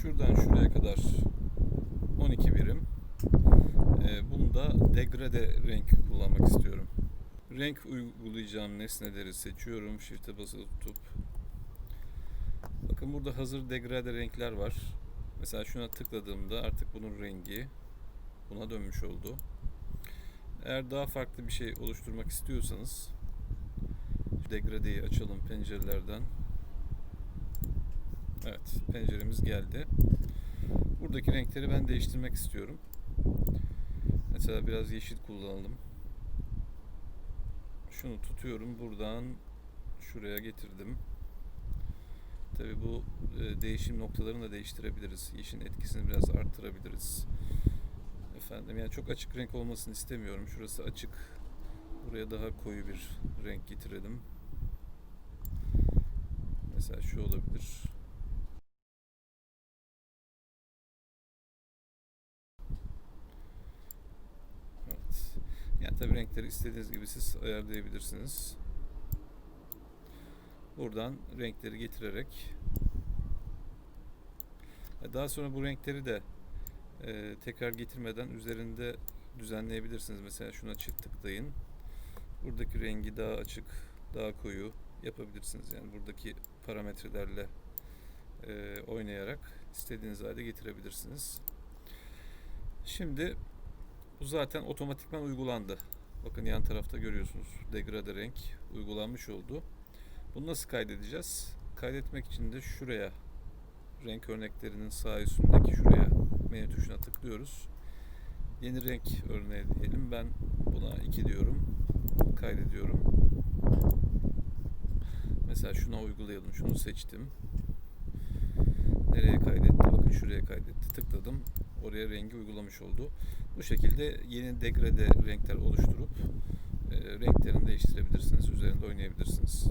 Şuradan şuraya kadar 12 birim. Ee, bunda degrade renk kullanmak istiyorum. Renk uygulayacağım nesneleri seçiyorum. Shift'e basılı tutup. Bakın burada hazır degrade renkler var. Mesela şuna tıkladığımda artık bunun rengi buna dönmüş oldu. Eğer daha farklı bir şey oluşturmak istiyorsanız degradeyi açalım pencerelerden. Evet, penceremiz geldi. Buradaki renkleri ben değiştirmek istiyorum. Mesela biraz yeşil kullanalım. Şunu tutuyorum buradan şuraya getirdim. Tabi bu e, değişim noktalarını da değiştirebiliriz. Yeşilin etkisini biraz arttırabiliriz. Efendim yani çok açık renk olmasını istemiyorum. Şurası açık. Buraya daha koyu bir renk getirelim. Mesela şu olabilir. Evet. Tabii renkleri istediğiniz gibi siz ayarlayabilirsiniz. Buradan renkleri getirerek e, daha sonra bu renkleri de e, tekrar getirmeden üzerinde düzenleyebilirsiniz. Mesela şuna çift tıklayın. Buradaki rengi daha açık, daha koyu yapabilirsiniz. Yani buradaki parametrelerle e, oynayarak istediğiniz hale getirebilirsiniz. Şimdi bu zaten otomatikman uygulandı. Bakın yan tarafta görüyorsunuz. Degrade renk uygulanmış oldu. Bunu nasıl kaydedeceğiz? Kaydetmek için de şuraya renk örneklerinin sağ üstündeki şuraya menü tuşuna tıklıyoruz. Yeni renk örneği diyelim. Ben buna 2 diyorum. Kaydediyorum. Mesela şuna uygulayalım. Şunu seçtim. Nereye kaydetti? Bakın şuraya kaydetti. Tıkladım. Oraya rengi uygulamış oldu. Bu şekilde yeni degrade renkler oluşturup e, renklerini değiştirebilirsiniz. Üzerinde oynayabilirsiniz.